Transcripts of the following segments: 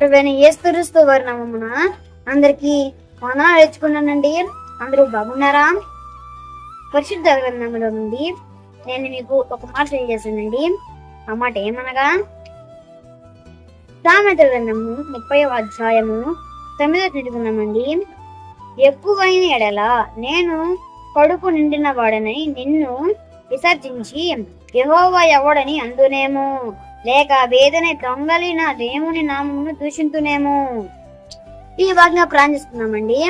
ప్రభుత్వ ఏస్తురుస్తూ వారి నామమున అందరికి వందనాలు నేర్చుకున్నానండి. అందరూ బాగున్నారా? పరిశుద్ధ గ్రంథంలో నుండి నేను మీకు ఒక మాట తెలియజేశానండి ఆ మాట ఏమనగా? సామెత గ్రంథము ముప్పై అధ్యాయము తొమ్మిదో తిరుగున్నామండి ఎక్కువైన ఎడల నేను కడుపు నిండిన వాడని నిన్ను విసర్జించి యహోవా ఎవడని అందునేమో? లేక వేదన దొంగలిన దేవుని నామమును దూషింతునేమో ఈ వాక్య ప్రార్థిస్తున్నామండి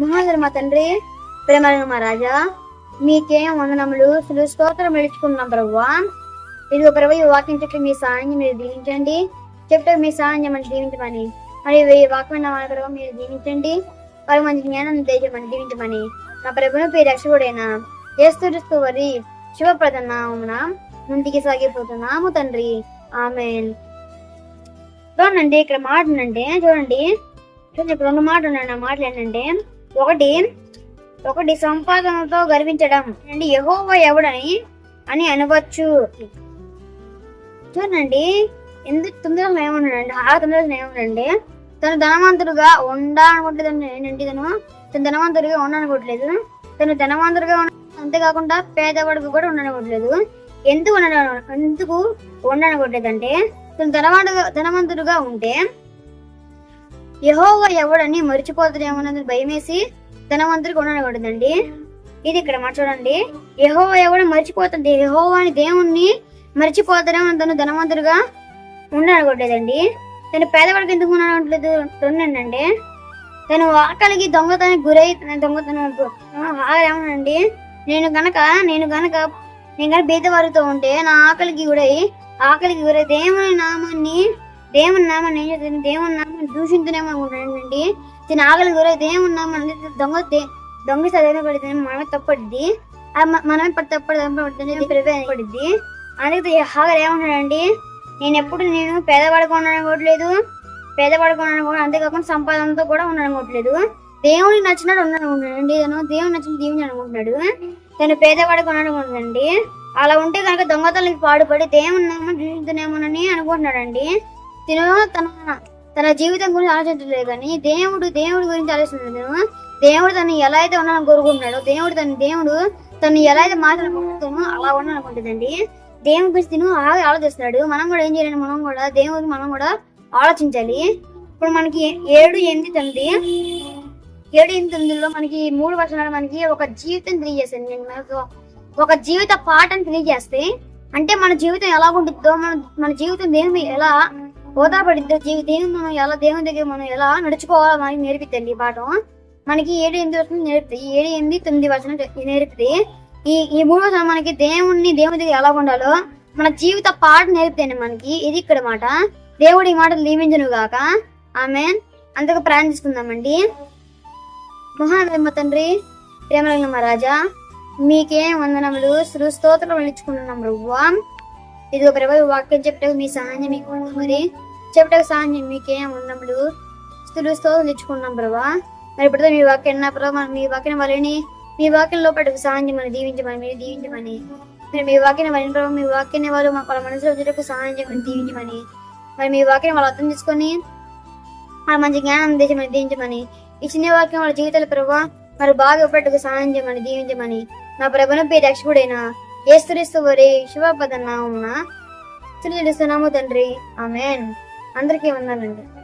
మహాధర్ మా తండ్రి ప్రేమలను మా రాజా మీకేం వందనములు సులు స్తోత్రం మెడుచుకున్నాం ప్రభువా. ఇదిగో ప్రభు ఈ వాక్యం చెప్పి మీ సాయం మీరు దీవించండి. చెప్తే మీ సాయం మనం దీవించమని. మరి ఈ వాక్యం ప్రభు మీరు దీవించండి. వారి మంచి జ్ఞానం తెచ్చమని దీవించమని. నా ప్రభును పేరు రక్షకుడైన చేస్తూ వరి శివప్రద ముందుకి సాగిపోతున్నాము తండ్రి ఆమె చూడండి ఇక్కడ మాట ఉందంటే చూడండి చూడండి ఇక్కడ రెండు మాటలు ఉన్నాయి ఆ మాటలు ఏంటంటే ఒకటి ఒకటి సంపాదనతో గర్వించడం అండి యహోవా ఎవడని అని అనవచ్చు చూడండి ఎందుకు తొమ్మిది ఏమన్నాడండి ఆ తొమ్మిది ఏమన్నాడండి తను ధనవంతుడుగా ఉండాలనుకోవట్లేదు ఏంటంటే తను తను ధనవంతుడిగా ఉండనుకోవట్లేదు తను ధనవంతుడిగా ఉండ అంతేకాకుండా పేదవాడికి కూడా ఉండనుకోవట్లేదు ఎందుకు ఎందుకు ఉండనగొట్టేదంటే తను ధనవంతు ధనవంతుడుగా ఉంటే యహోవా ఎవడని మర్చిపోతాడేమోనని భయమేసి ధనవంతుడికి ఉండనగొట్టదండి ఇది ఇక్కడ మాట చూడండి. యహోవా ఎవడ మర్చిపోతుంది యహోవాని దేవుణ్ణి మర్చిపోతాడేమో తను ధనవంతుడుగా ఉండనగొట్టేదండి తను పేదవాడికి ఎందుకు ఉండనట్లేదు రెండండి తను ఆకలికి దొంగతనానికి గురై దొంగతనం ఆగలేమనండి నేను గనక నేను గనక నేను గనక బీదవారితో ఉంటే నా ఆకలికి గురై ఆకలికి గురై దేవుని నామాన్ని దేవుని నామాన్ని ఏం చేస్తుంది? దేవుని నామాన్ని దూషించునేమో అనుకుంటానండి దీని ఆకలి గురై దేవుని నామాన్ని దొంగ దొంగ చదివిన పడితే మనమే తప్పడిద్ది. మనమే పడి తప్పడి తప్పడుతుంది పడిద్ది అందుకే ఆకలి ఏమంటాడండి నేను ఎప్పుడు నేను పేదవాడిగా ఉండనుకోవట్లేదు పేదవాడిగా ఉండనుకోవడం అంతేకాకుండా సంపాదనతో కూడా ఉండనుకోవట్లేదు దేవునికి నచ్చినట్టు ఉండనుకుంటున్నాడండి తను దేవుని నచ్చిన దీవిని అనుకుంటున్నాడు. తను పేదవాడిగా ఉండనుకుంటుందండి అలా ఉంటే కనుక దొంగతనానికి పాడుపడి దేవుని నామం జీవితనేమోనని అనుకుంటున్నాడండి. తిను తన తన జీవితం గురించి ఆలోచించలేదు కానీ దేవుడు దేవుడి గురించి ఆలోచిస్తున్నాడు దేవుడు తను ఎలా అయితే ఉండాలని కోరుకుంటున్నాడో దేవుడు తన దేవుడు తను ఎలా అయితే మాట్లాడుకుంటున్నాడో అలా ఉండాలనుకుంటుందండి. దేవుడి గురించి తిను అలాగే ఆలోచిస్తున్నాడు. మనం కూడా ఏం చేయాలి మనం కూడా దేవుడికి మనం కూడా ఆలోచించాలి. ఇప్పుడు మనకి ఏడు ఎనిమిది తొమ్మిది. ఏడు ఎనిమిది తొమ్మిదిలో మనకి మూడు వర్షాలు మనకి ఒక జీవితం తెలియజేస్తుంది నేను మనకు ఒక జీవిత పాఠం తెలియజేస్తే అంటే మన జీవితం ఎలా ఉంటుందో మన మన జీవితం దేవుని ఎలా హోదాపడిద్దో జీవి దేవుని మనం ఎలా దేవుని దగ్గర మనం ఎలా నడుచుకోవాలో మనకి నేర్పిద్దండి ఈ పాఠం. మనకి ఏడు ఎనిమిది వర్షం నేర్పుతాయి ఏడు ఎనిమిది తొమ్మిది వర్షం నేర్పుతాయి ఈ ఈ మూడు వర్షాలు మనకి దేవుణ్ణి దేవుని దగ్గర ఎలా ఉండాలో మన జీవిత పాఠం నేర్పుతాయండి మనకి. ఇది ఇక్కడ మాట. దేవుడి ఈ మాట దీవించను గాక ఆమె అందుకు ప్రార్థించుకుందామండి మహాదేవ తండ్రి ప్రేమరంగ మహారాజా మీకే వందనములు శ్రీ స్తోత్రం ఇచ్చుకుంటున్నాం ప్రభువా. ఇది ఒక ప్రభు వాక్యం చెప్పటకు మీ సహాయం మీకు మరి. చెప్పటకు సహాయం మీకేం వందనములు శ్రీ స్తోత్రం ఇచ్చుకున్నాం ప్రభా. మరి ఇప్పుడు మీ వాక్యం నా ప్రభావ మీ వాక్యం వలని మీ వాక్యం లోపటకు సహాయం మనం దీవించమని మీరు దీవించమని. మరి మీ వాక్యం వాళ్ళని ప్రభావ మీ వాక్యాన్ని వాళ్ళు మా వాళ్ళ మనసులో వచ్చేటప్పుడు సహాయం చేయమని దీవించమని. మరి మీ వాక్యం వాళ్ళు అర్థం చేసుకొని వాళ్ళ మంచి జ్ఞానం దేశమని దీవించమని. ఈ వాక్యం వాళ్ళ జీవితాలు ప్రభావ మరి బాగా ఉపట్టుకు సహాయం చేయమని దీవించమని నా ప్రభున పేరు రక్షకుడైన ఏస్తురిస్తూ వరి శివపద నామమున స్థుతిస్తున్నాము తండ్రి. ఆమెన్. అందరికీ వందాలండి